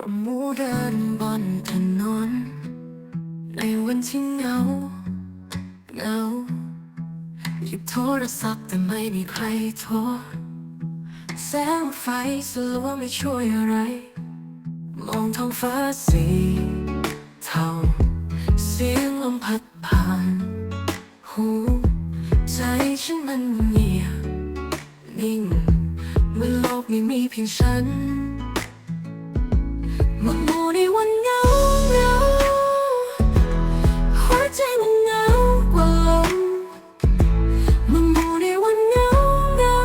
หมูเดินบนถนน ในวันที่เหงาเหงาหยิบโทรศัพท์แต่ไม่มีใครโทร แสงไฟสลัวไม่ช่วยอะไร มองท้องฟ้าสีเทาเสียงลมพัดผ่าน หู ใจฉันมันเงียบนิ่งเมื่อโลกไม่มีเพียงฉัน มันมูในวันเหงาเหงาหัวใจมันเหงากว่าลมมันมูในวันเหงาเหงา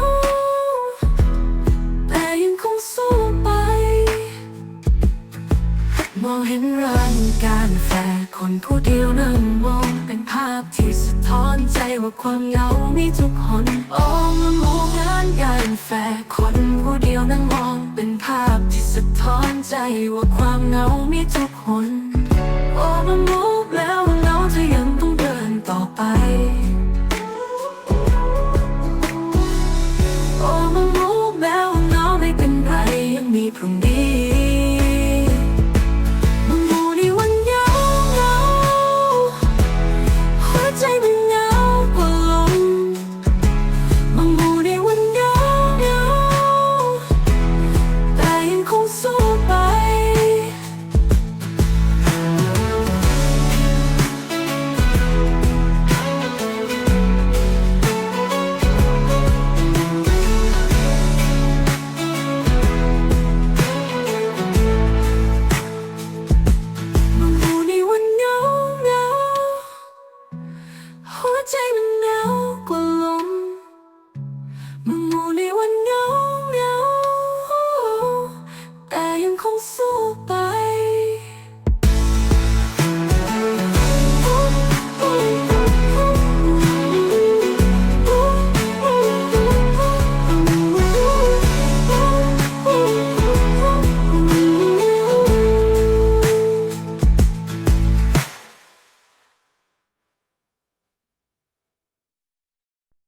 แต่ยังคงสู้ไป มองเห็นร้านการแฟคนผู้เดียวนั่งมองเป็นภาพที่สะท้อนใจว่าความเหงามีทุกคนโอ้มันมองงานการแฟคนผู้เดียวนั่งมอง สะท้อนใจว่าความเหงามีทุกคน โอ้มันรู้แล้ว่าเหงาเธอยังต้องเดินต่อไป โอ้มันรู้แล้ว่าเหงาไม่เป็นไรยังมีพรุ่งนี้ taming